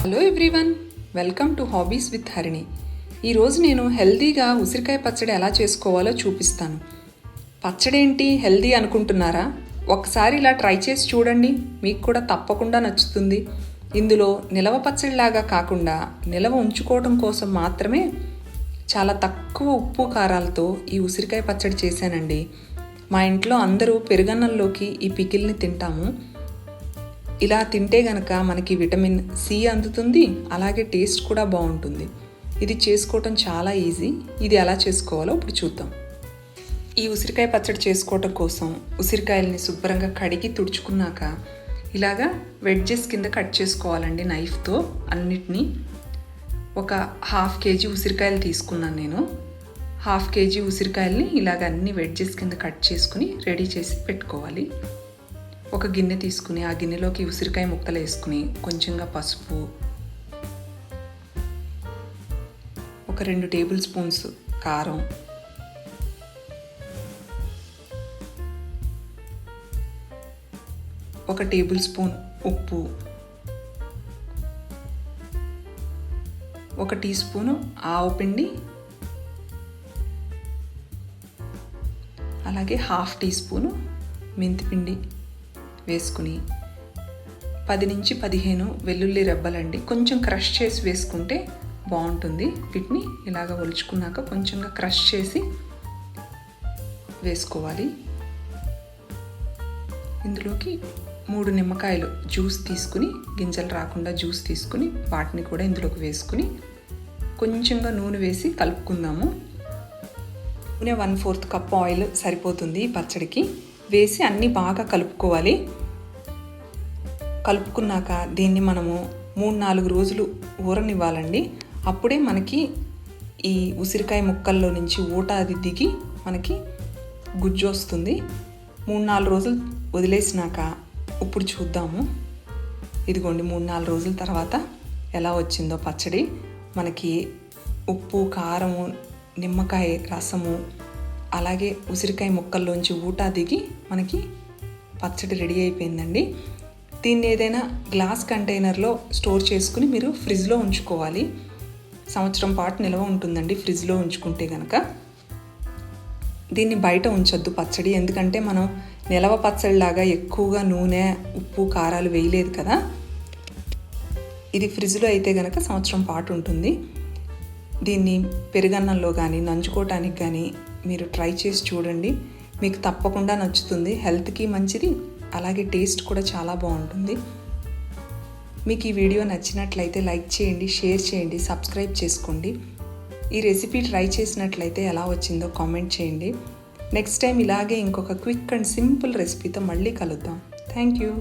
Hello everyone welcome to hobbies with Harini ఈరోజు నేను హెల్దీగా ఉసిరికాయ పచ్చడి ఎలా చేసుకోవాలో చూపిస్తాను. పచ్చడి ఏంటి? హెల్దీ అనుకుంటున్నారా? ఒకసారి ఇలా ట్రై చేసి చూడండి మీకు కూడా తప్పకుండా నచ్చుతుంది. ఇందులో నిలవ పచ్చడిలాగా కాకుండా నిలవ ఉంచుకోవడం కోసం మాత్రమే చాలా తక్కువ ఉప్పు కారాలతో ఈ ఉసిరికాయ పచ్చడి చేశానండి. మా ఇంట్లో అందరూ పెరుగన్నంలోకి ఈ పికిల్ని తింటాము. ఇలా తింటే గనక మనకి విటమిన్ సి అందుతుంది అలాగే టేస్ట్ కూడా బాగుంటుంది. ఇది చేసుకోవటం చాలా ఈజీ. ఇది ఎలా చేసుకోవాలో ఇప్పుడు చూద్దాం. ఈ ఉసిరికాయ పచ్చడి చేసుకోవటం కోసం ఉసిరికాయల్ని శుభ్రంగా కడిగి తుడుచుకున్నాక ఇలాగా వెడ్జెస్ కింద కట్ చేసుకోవాలండి నైఫ్తో అన్నిటినీ. ఒక హాఫ్ కేజీ ఉసిరికాయలు తీసుకున్నాను నేను. హాఫ్ కేజీ ఉసిరికాయల్ని ఇలాగ అన్ని వెడ్జెస్ కింద కట్ చేసుకుని రెడీ చేసి పెట్టుకోవాలి. ఒక గిన్నె తీసుకుని ఆ గిన్నెలోకి ఉసిరికాయ ముక్కలు వేసుకుని కొంచెంగా పసుపు ఒక రెండు టేబుల్ స్పూన్స్ కారం ఒక టేబుల్ స్పూన్ ఉప్పు ఒక టీ స్పూను ఆవు పిండి అలాగే హాఫ్ టీ స్పూను మెంతిపిండి వేసుకుని పది నుంచి పదిహేను వెల్లుల్లి రెబ్బలండి. కొంచెం క్రష్ చేసి వేసుకుంటే బాగుంటుంది. వీటిని ఇలాగ ఒలుచుకున్నాక కొంచెంగా క్రష్ చేసి వేసుకోవాలి. ఇందులోకి మూడు నిమ్మకాయలు జ్యూస్ తీసుకుని గింజలు రాకుండా జ్యూస్ తీసుకుని వాటిని కూడా ఇందులోకి వేసుకుని కొంచెంగా నూనె వేసి కలుపుకుందాము. నూనె వన్ ఫోర్త్ కప్ ఆయిల్ సరిపోతుంది పచ్చడికి. వేసి అన్నీ బాగా కలుపుకోవాలి. కలుపుకున్నాక దీన్ని మనము మూడు నాలుగు రోజులు ఊరనివ్వాలండి. అప్పుడే మనకి ఈ ఉసిరికాయ ముక్కల్లో నుంచి ఊట అది దిగి మనకి గుజ్జు వస్తుంది. మూడు నాలుగు రోజులు వదిలేసినాక ఇప్పుడు చూద్దాము. ఇదిగోండి మూడు నాలుగు రోజుల తర్వాత ఎలా వచ్చిందో పచ్చడి. మనకి ఉప్పు కారము నిమ్మకాయ రసము అలాగే ఉసిరికాయ ముక్కల్లోంచి ఊట దిగి మనకి పచ్చడి రెడీ అయిపోయిందండి. దీన్ని ఏదైనా గ్లాస్ కంటైనర్లో స్టోర్ చేసుకుని మీరు ఫ్రిడ్జ్లో ఉంచుకోవాలి. సంవత్సరం పాటు నిల్వ ఉంటుందండి ఫ్రిడ్జ్లో ఉంచుకుంటే కనుక దీన్ని బయట ఉంచొద్దు పచ్చడి ఎందుకంటే మనం నిలవ పచ్చడిలాగా ఎక్కువగా నూనె ఉప్పు కారాలు వేయలేదు కదా. ఇది ఫ్రిడ్జ్లో అయితే కనుక సంవత్సరం పాటు ఉంటుంది. దీన్ని పెరుగన్నంలో కానీ నంచుకోవటానికి కానీ మీరు ట్రై చేసి చూడండి. మీకు తప్పకుండా నచ్చుతుంది. హెల్త్కి మంచిది. అలాగే టేస్ట్ కూడా చాలా బాగుంటుంది. మీకు ఈ వీడియో నచ్చినట్లయితే లైక్ చేయండి షేర్ చేయండి సబ్స్క్రైబ్ చేసుకోండి. ఈ రెసిపీ ట్రై చేసినట్లయితే ఎలా వచ్చిందో కామెంట్ చేయండి. నెక్స్ట్ టైం ఇలాగే ఇంకొక క్విక్ అండ్ సింపుల్ రెసిపీతో మళ్ళీ కలుద్దాం. Thank you